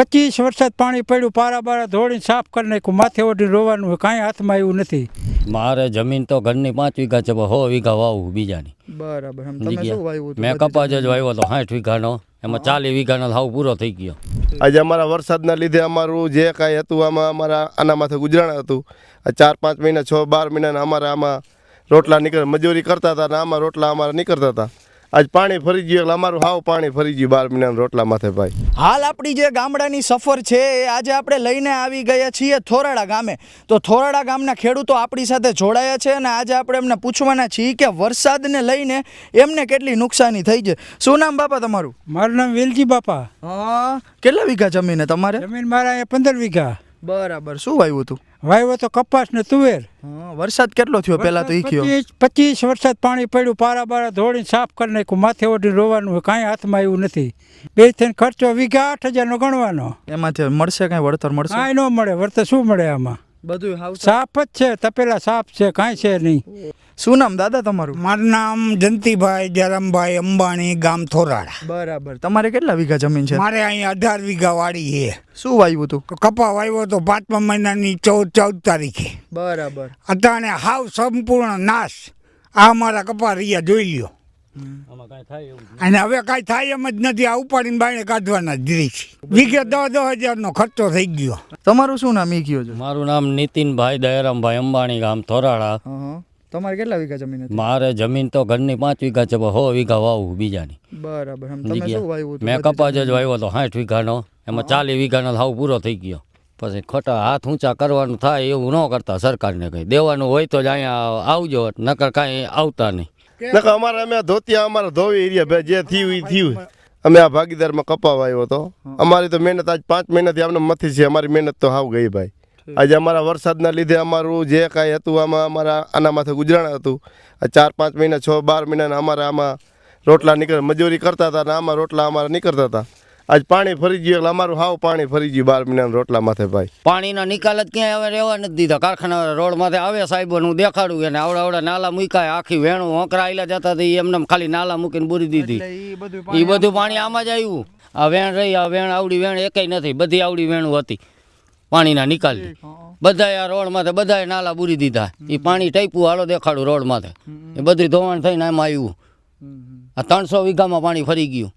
પચીસ વરસાદ પાણી પડ્યું પારા બારા ધોળીને સાફ કરી નાખ્યું માથે ઓઢી રોવાનું કાંઈ હાથમાં આવ્યું નથી. મારે જમીન તો ઘરની પાંચ વીઘા છે સો વીઘા વાવું બીજાની. બરાબર મેં કપાસ જ વાવ્યો હતો સાઠ વીઘાનો. એમાં ચાલીસ વીઘાનો હાવ પૂરો થઈ ગયો. આજે અમારા વરસાદના લીધે અમારું જે કાંઈ હતું આમાં અમારા આના માથે ગુજરાણ હતું. ચાર પાંચ મહિના છ બાર મહિનાના અમારા આમાં રોટલા નીકળ મજૂરી કરતા હતા ને આમાં રોટલા અમારા નીકળતા હતા. આજ પાણી ફરી ગયું એટલે અમારું હાવ પાણી ફરી ગયું બાર મહિનાના રોટલા માથે ભાઈ. હાલ આપણી જે ગામડાની સફર છે એ આજે આપણે લઈને આવી ગયા છીએ થોરાડા ગામે. તો થોરાડા ગામના ખેડૂતો આપણી સાથે જોડાયા છે અને આજે આપણે એમને પૂછવાના છીએ કે વરસાદને લઈને એમને કેટલી નુકસાની થઈ છે. શું નામ બાપા તમારું? મારું નામ વેલજી બાપા. હા કેટલા વીઘા જમીન તમારે? જમીન મારા પંદર વીઘા. બરાબર. શું વાવ્યું હતું? વાવ્યો તો કપાસ ને તુવેર. વરસાદ કેટલો થયો પહેલા તો કયો પચીસ પચીસ વરસાદ પાણી પડ્યું પારા બારા ધોળીને સાફ કરી નાખ્યું માથે ઓઢી રોવાનું કાંઈ હાથમાં આવ્યું નથી. બે થઈને ખર્ચો વીઘા આઠ હજારનો ગણવાનો. એમાંથી મળશે કાંઈ વળતર મળશે? કાંઈ ન મળે વળતર શું મળે આમાં? બધું સાફ જ છે તપેલા સાફ છે કાંઈ છે નહીં. શું નામ દાદા તમારું? મારું નામ જંતીભાઈ જરમભાઈ અંબાણી ગામ થોરાળા બરાબર. તમારે કેટલા વીઘા જમીન છે? મારે અહીં અઢાર વીઘા વાડી છે. શું વાવ્યું હતું? કપા વાવ્યો તો પાંચમા મહિનાની ચૌદ ચૌદ તારીખે. બરાબર. અત્યારે હાવ સંપૂર્ણ નાશ. આ મારા કપા રહ્યા જોઈ લ્યો. આમાં કાંઈ થાય એવું અને હવે કાંઈ થાય એમ જ નથી. આ ઉપાડીને બાયણે કાઢવાના જ દીધી છે વીઘે દસ દસ હજારનો ખર્ચો થઈ ગયો. તમારું શું નામ? ઈ કયો છે? મારું નામ નીતિનભાઈ દયારામભાઈ અંબાણી ગામ થોરાળા તમારે કેટલા વીઘા જમીન હતી? મારે જમીન તો ઘરની પાંચ વીઘા છે હો સો વીઘા વાવું બીજાની. બરાબર તમે શું ગયા? વાવ્યું મેં કપાસ જ? વાવ્યો હતો સાઠ વીઘાનો. એમાં ચાલીસ વીઘાનો હાવ પૂરો થઈ ગયો. પછી ખોટા હાથ ઊંચા કરવાનું થાય એવું ન કરતા સરકારને કંઈ. દેવાનું હોય તો જ અહીંયા આવજો નકર કાંઈ આવતા નહીં. નકર અમારે અમે ધોતિયા અમારે ધોવી એરિયા ભાઈ જે થયું એ થયું. અમે આ ભાગીદારમાં કપાવ આવ્યો હતો. અમારી તો મહેનત આજ પાંચ મહિનાથી અમને મથી છે અમારી મહેનત તો હાવ ગઈ ભાઈ. આજે અમારા વરસાદના લીધે અમારું જે કાંઈ હતું આમાં અમારા આના માથે ગુજરાણ હતું. આ ચાર પાંચ મહિના છ બાર મહિનાના અમારા આમાં રોટલા નીકળ મજૂરી કરતા હતા ને આમાં રોટલા અમારા નીકળતા હતા. આજ પાણી ફરી ગયું એટલે અમારું હાવ પાણી ફરી ગયું બાર મહિનાના રોટલા માથે ભાઈ. પાણીના નિકાલ જ ક્યાંય હવે રહેવા નથી દીધા. કારખાના રોડ માથે આવે સાહેબોનું દેખાડું એને. આવડા આવડા નાલા મૂકાય આખી વેણું હોંકરા આયલા જતા હતા એમને ખાલી નાલા મૂકીને બોરી દીધી. એટલે ઈ બધું એ બધું પાણી આમાં જ આવ્યું આ વેણ રહી આ વેણ આવડી વેણ એકેય નથી. બધી આવડી વેણું હતી. પાણીના નિકાલ બધાએ આ રોડ માથે બધાએ નાલા બુરી દીધા. એ પાણી ટાઈપું હાલો દેખાડું રોડ માથે. એ બધું ધોવાણ થઈને આમાં આવ્યું. આ ત્રણસો વીઘામાં પાણી ફરી ગયું.